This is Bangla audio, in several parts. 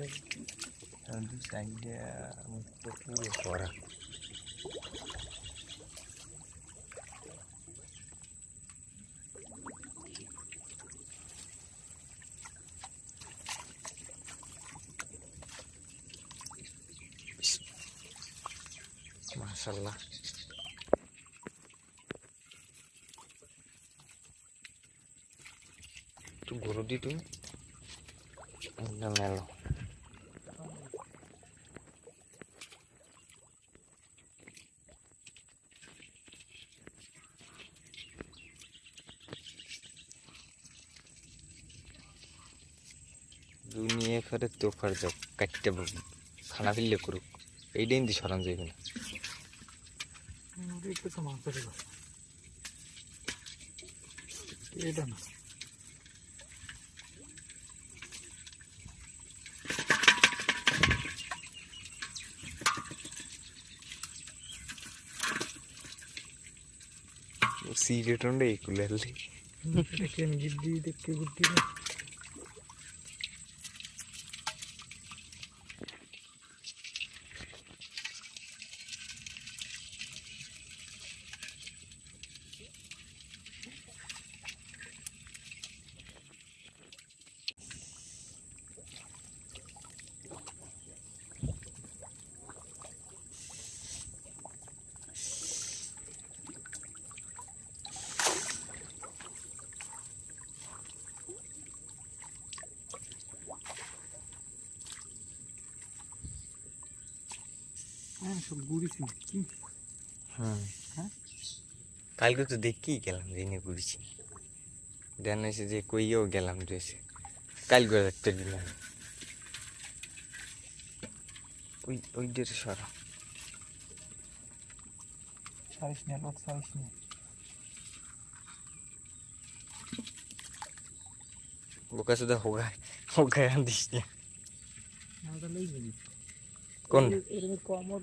Tentu saja untuk ಮುಟ್ಟು ಹೊರ masalah. Itu gurudi tuh. Udah melo দুনিয়া করে তোফার যাও কাটতে খানা ফেললে করুক। এইটাই কিন্তু সরান যাইবে না। সিগারেট ওন্ডে സീരിയട്ടുണ്ട് കേൾക്കില്ല അല്ലേ എനിക്ക് সব গুড়িছি কি? হুম হ্যাঁ? কালকে তো দেখেই গেলাম জেনে ঘুরছি। দেন এসে যে কইও গেলাম ড্রেসে কালকে একটা দিলাম ওই ওই ডেটে সরা। সারিস না লোক সারিস না বোকা শুধু হোগায় হোগায় দিস না। কোন? এরকম কমর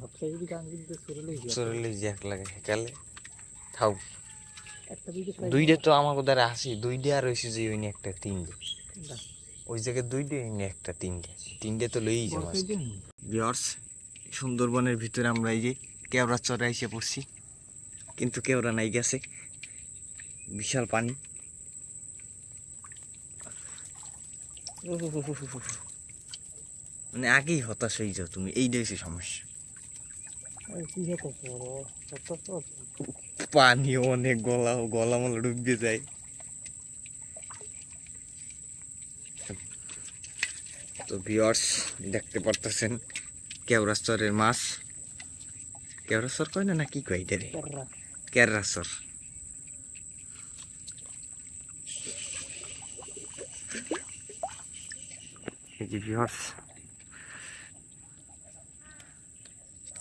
সবসাই যদি গান কিন্তু যাবে জ্যাক লাগে কালে থাও দুইটা তো আমার দ্বারা আসি দুইটা আর যে ওই একটা তিনটে। ওই জায়গায় দুইটা ওই একটা তিনটে। তিনটে তো লইই যাব। সুন্দরবনের ভিতরে আমরা এই যে কেওড়া চড়া এসে পড়ছি। কিন্তু কেওড়া নাই গেছে। বিশাল পানি। মানে আগেই হতাশ হয়ে যাও তুমি এইটাই হচ্ছে সমস্যা। পানি অনেক গলা গলা মলা ডুবে যায়। তো ভিওর্স দেখতে পারতেছেন কেওড়া চরের মাছ। কেওড়া চর কয় না না কি কয় এটা রে? কেররা চর ভিওর্স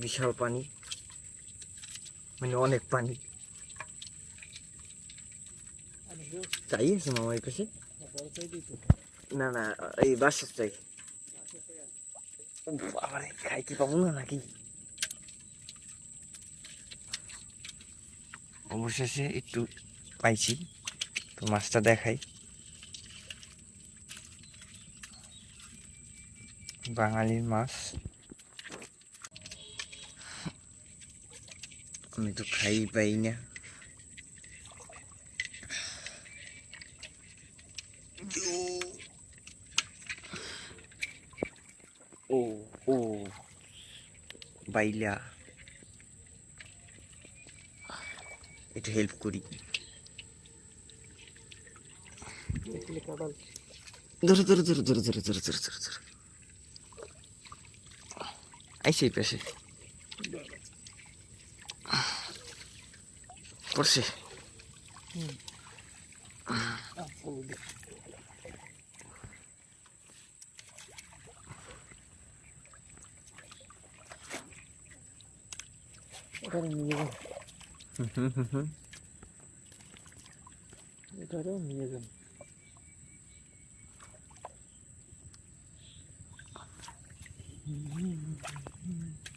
বিশাল পানি মানে অনেক পানি চাই আছে মামা এই পাশে না না এই বাসের চাই উফ, আবার এই খাই কি পাবো না নাকি অবশেষে একটু পাইছি তো মাছটা দেখাই বাঙালির মাছ আমি তো খাই পাই না ও ও বাইলা একটু হেল্প করি ধরো ধরো ধরো ধরো ধরো ধরো ধরো ধরো ধরো আইসে পাশে Пурси. Горел мегом. Mm-hmm.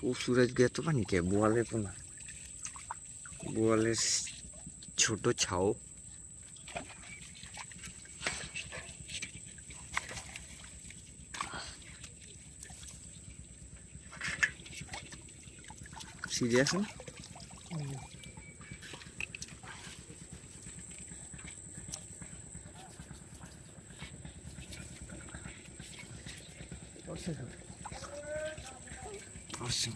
যান ও সুরজ গিয়ে তো পানি কে বোয়ালে তো না বোয়ালের ছোট ছাও। সিরিয়াস না করছে Awesome.